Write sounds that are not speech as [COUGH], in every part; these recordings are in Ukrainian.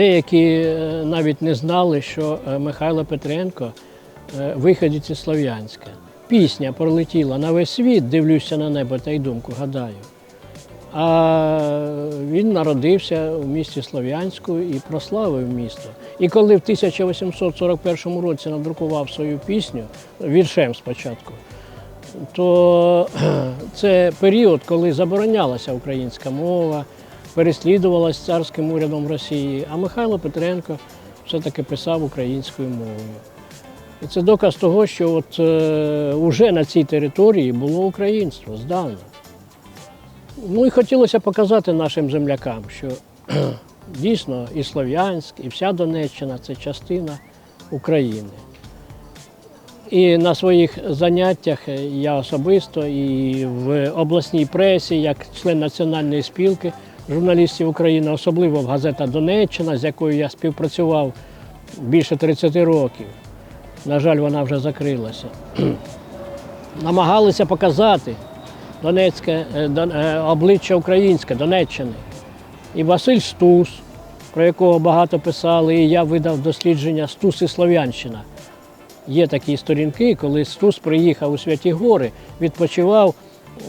Деякі е, навіть не знали, що е, Михайло Петренко е, виходить із Слов'янська. Пісня пролетіла на весь світ, дивлюся на небо та й думку, гадаю. А він народився у місті Слов'янську і прославив місто. І коли в 1841 році надрукував свою пісню віршем спочатку, то це період, коли заборонялася українська мова, переслідувалася царським урядом Росії, а Михайло Петренко все-таки писав українською мовою. І це доказ того, що от е, уже на цій території було українство здавна. Ну і хотілося показати нашим землякам, що дійсно і Слов'янськ, і вся Донеччина це частина України. І на своїх заняттях я особисто і в обласній пресі, як член Національної спілки журналістів України, особливо в газета Донеччина, з якою я співпрацював більше 30 років. На жаль, вона вже закрилася. [CLEARS THROAT] Намагалися показати Донецьке е, е, обличчя українське Донеччини. І Василь Стус, про якого багато писали, і я видав дослідження Стус і Слов'янщина. Є такі сторінки, коли Стус приїхав у Святі Гори, відпочивав,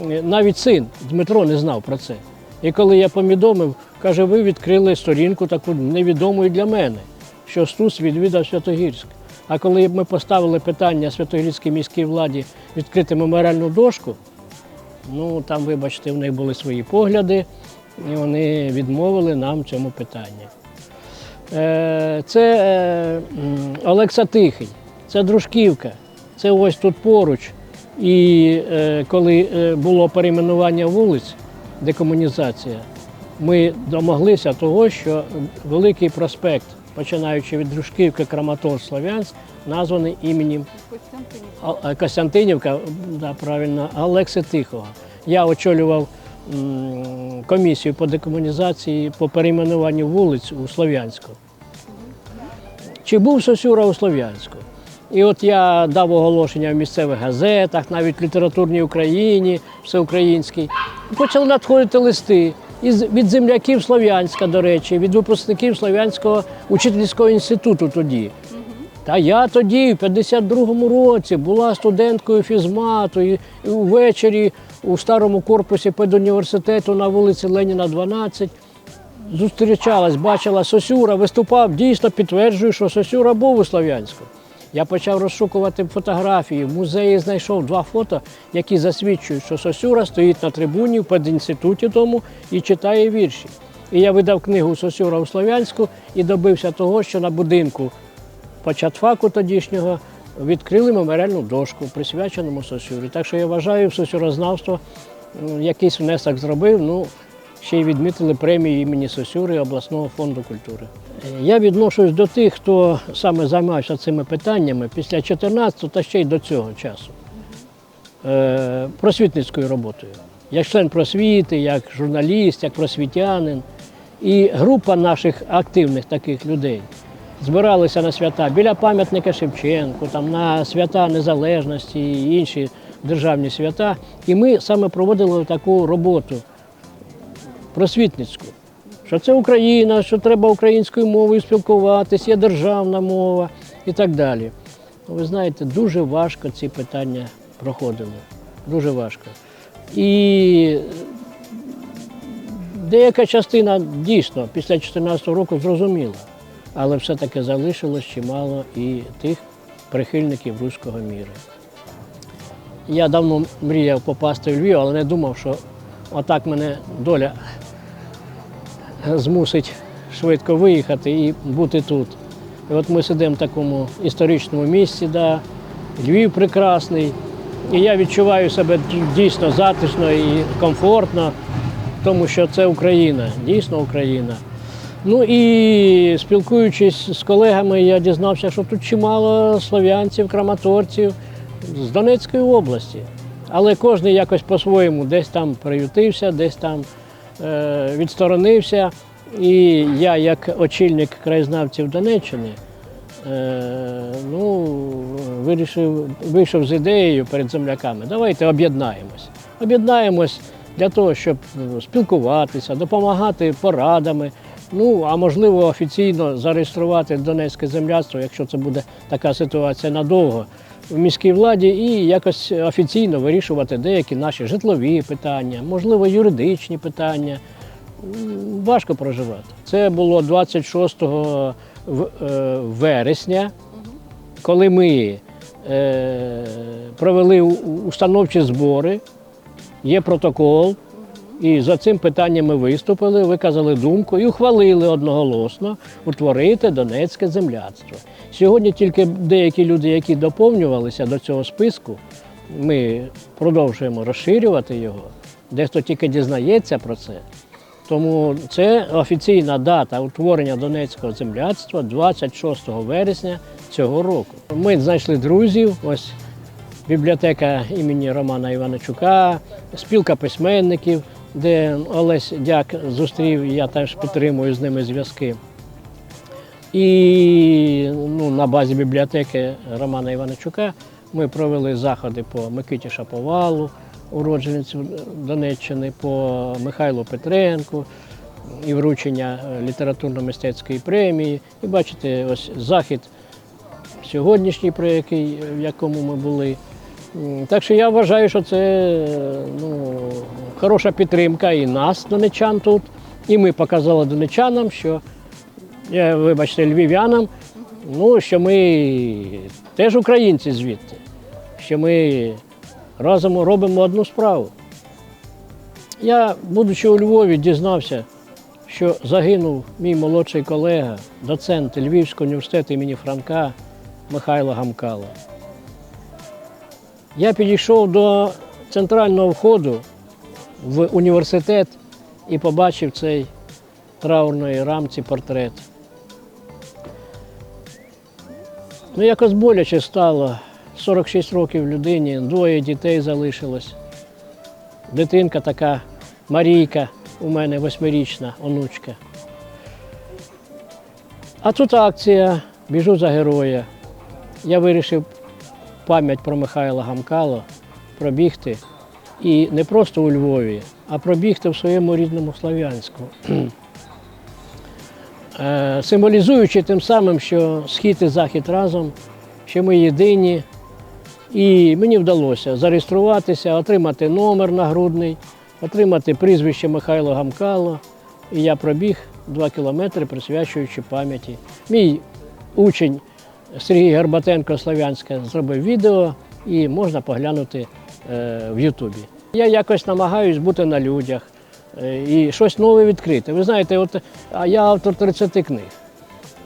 е, навіть син Дмитро не знав про це. І коли я повідомив, каже, ви відкрили сторінку таку невідому і для мене, що Стус відвідав Святогірськ. А коли ми поставили питання Святогірській міській владі відкрити меморіальну дошку, ну там, вибачте, в них були свої погляди, і вони відмовили нам цьому питанні. Е, Це е, Олекса Тихий, це Дружківка, це ось тут поруч. І е, коли було перейменування вулиць, декомунізація, ми домоглися того, що Великий проспект, починаючи від Дружківки, Краматор, Слов'янськ, названий іменем Костянтинівка, да, правильно, Олекси Тихого. Я очолював комісію по декомунізації по перейменуванню вулиць у Слов'янську. Чи був Сосюра у Слов'янську? І от я дав оголошення в місцевих газетах, навіть в літературній Україні, всеукраїнській. Почали надходити листи із, від земляків Слов'янська, до речі, від випускників Слов'янського учительського інституту тоді. Та я тоді, в 52-му році, була студенткою фізмату, і ввечері у старому корпусі педуніверситету на вулиці Леніна, 12, зустрічалась, бачила Сосюра, виступав, дійсно підтверджую, що Сосюра був у Слов'янську. Я почав розшукувати фотографії. В музеї знайшов два фото, які засвідчують, що Сосюра стоїть на трибуні в педінституті тому і читає вірші. І я видав книгу Сосюра у Слов'янську і добився того, що на будинку початфаку тодішнього відкрили меморіальну дошку, присвяченому Сосюрі. Так що я вважаю, сосюрознавство якийсь внесок зробив. Ну, ще й відмітили премію імені Сосюри обласного фонду культури. Е, Я відношусь до тих, хто саме займався цими питаннями після 14-го та ще й до цього часу. Е, просвітницькою роботою. Як член просвіти, як журналіст, як просвітянин. І група наших активних таких людей збиралися на свята біля пам'ятника Шевченку, там на свята Незалежності і інші державні свята. І ми саме проводили таку роботу просвітницьку. Що це Україна, що треба українською мовою спілкуватись, є державна мова і так далі. Ну, Ви знаєте, дуже важко ці питання проходили. Дуже важко. І деяка частина дійсно після 2014 року зрозуміла, але все-таки залишилось чимало і тих прихильників руського міра. Я давно мріяв попасти в Львів, але не думав, що отак мене доля змусить швидко виїхати і бути тут. І от ми сидимо в такому історичному місці, да. Львів прекрасний. І я відчуваю себе дійсно затишно і комфортно, тому що це Україна, дійсно Україна. Ну і спілкуючись з колегами, я дізнався, що тут чимало слов'янців, краматорців з Донецької області. Але кожен якось по-своєму десь там приютився, десь там відсторонився. І я, як очільник краєзнавців Донеччини, е, ну, вирішив, вийшов з ідеєю перед земляками. Давайте об'єднаємось. Об'єднаємось для того, щоб е, спілкуватися, допомагати порадами, Ну, а можливо, офіційно зареєструвати Донецьке земляцтво, якщо це буде така ситуація надовго в міській владі, і якось офіційно вирішувати деякі наші житлові питання, можливо, юридичні питання. Важко проживати. Це було 26 е, вересня, коли ми е, провели установчі збори, є протокол, і за цим питанням ми виступили, виказали думку і ухвалили одноголосно утворити Донецьке земляцтво. Сьогодні тільки деякі люди, які доповнювалися до цього списку, ми продовжуємо розширювати його. Дехто тільки дізнається про це. Тому це офіційна дата утворення Донецького земляцтва 26 вересня цього року. Ми знайшли друзів. Ось бібліотека імені Романа Іваничука, спілка письменників, де Олесь Дяк зустрів, я теж підтримую з ними зв'язки. І ну, на базі бібліотеки Романа Іваничука ми провели заходи по Микиті Шаповалу, уродженцю Донеччини, по Михайлу Петренку і вручення е, літературно-мистецької премії. І бачите, ось захід сьогоднішній, про який, в якому ми були. Так що я вважаю, що це ну, хороша підтримка і нас, донечан тут. І ми показали донечанам, що я, вибачте, львів'янам, ну, що ми теж українці звідти, що ми разом робимо одну справу. Я, будучи у Львові, дізнався, що загинув мій молодший колега, доцент Львівського університету імені Франка МихайлоГамкало. Я підійшов до центрального входу в університет і побачив цей траурної рамці портрет. Ну, якось боляче стало. 46 років людині, двоє дітей залишилось. Дитинка така Марійка у мене восьмирічна онучка. А тут акція Біжу за героя. Я вирішив пам'ять про МихайлаГамкало пробігти. І не просто у Львові, а пробігти в своєму рідному Слов'янську. [CLEARS THROAT] Е, Символізуючи тим самим, що схід і захід разом, що ми єдині. І мені вдалося зареєструватися, отримати номер нагрудний, отримати прізвище МихайлоГамкало. І я пробіг два кілометри, присвячуючи пам'яті. Мій учень Сергій Горбатенко Слов'янська зробив відео і можна поглянути е, в Ютубі. Я якось намагаюсь бути на людях е, і щось нове відкрити. Ви знаєте, от а я автор 30 книг.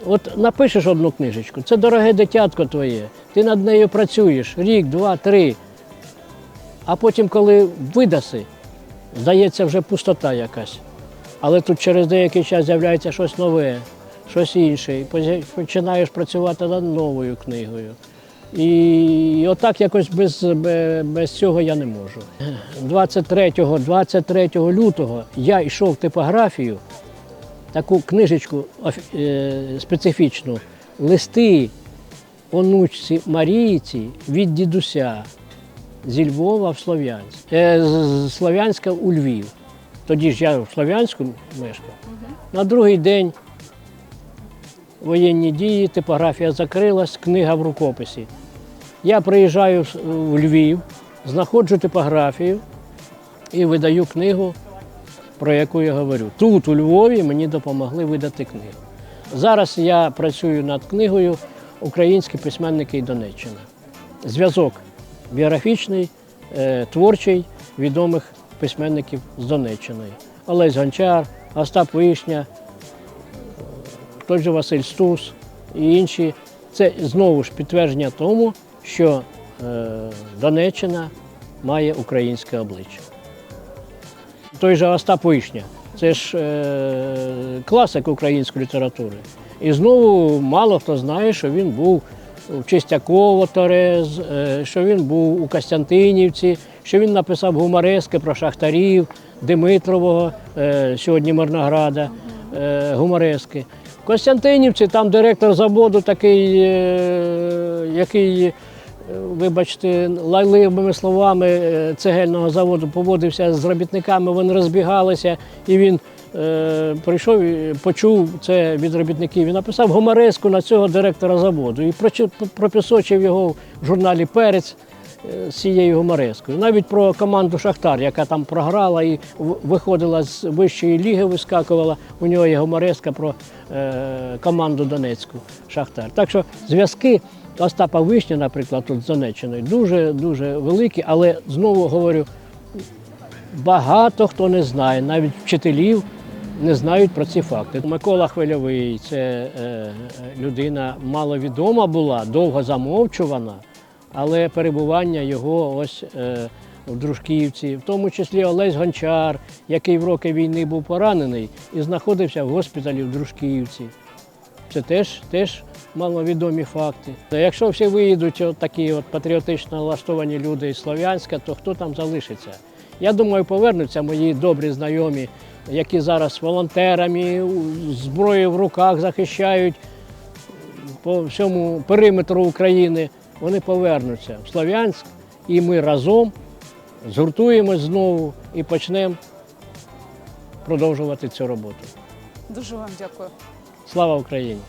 От напишеш одну книжечку, це дороге дитятко твоє, ти над нею працюєш рік, два, три. А потім, коли видаси, здається, вже пустота якась. Але тут через деякий час з'являється щось нове, щось інше. І починаєш працювати над новою книгою. І отак якось без, без цього я не можу. 23, 23 лютого я йшов в типографію, таку книжечку е, специфічну, листи онучці Марійці від дідуся зі Львова в Слов'янськ. Е, з- з Слов'янська у Львів. Тоді ж я в Слов'янську мешкав. На другий день воєнні дії, типографія закрилась, книга в рукописі. Я приїжджаю в- Львів, знаходжу типографію і видаю книгу, про яку я говорю. Тут, у Львові, мені допомогли видати книгу. Зараз я працюю над книгою Українські письменники і Донеччина. Зв'язок біографічний, е, творчий відомих письменників з Донеччиною. Олесь Гончар, Остап Вишня, той же Василь Стус і інші. Це знову ж підтвердження тому, що е, Донеччина має українське обличчя. Той же Остап Вишня, це ж е, класик української літератури. І знову мало хто знає, що він був у Чистяково Торез, е, що він був у Костянтинівці, що він написав гуморески про шахтарів, Димитрового, е, сьогодні Мирнограда, е, гуморески. Костянтинівці там директор заводу такий, е, який е, вибачте, лайливими словами е, цегельного заводу поводився з робітниками, вони розбігалися, і він прийшов, і почув це від робітників. І написав гумореску на цього директора заводу і пропісочив його в журналі Перець з цією гуморескою. Навіть про команду Шахтар, яка там програла і виходила з вищої ліги, вискакувала. У нього є гумореска про е, команду Донецьку Шахтар. Так що зв'язки Остапа Вишня, наприклад, тут з Донеччиною, дуже дуже великі, але знову говорю, багато хто не знає, навіть вчителів не знають про ці факти. Микола Хвильовий це е, людина маловідома була, довго замовчувана, але перебування його ось е, в Дружківці, в тому числі Олесь Гончар, який в роки війни був поранений і знаходився в госпіталі в Дружківці. Це теж, теж маловідомі факти. Якщо всі виїдуть от такі от патріотично налаштовані люди із Слов'янська, то хто там залишиться? Я думаю, повернуться мої добрі знайомі, які зараз волонтерами, зброєю в руках захищають по всьому периметру України. Вони повернуться в Слов'янськ, і ми разом згуртуємось знову і почнемо продовжувати цю роботу. Дуже вам дякую. Слава Україні!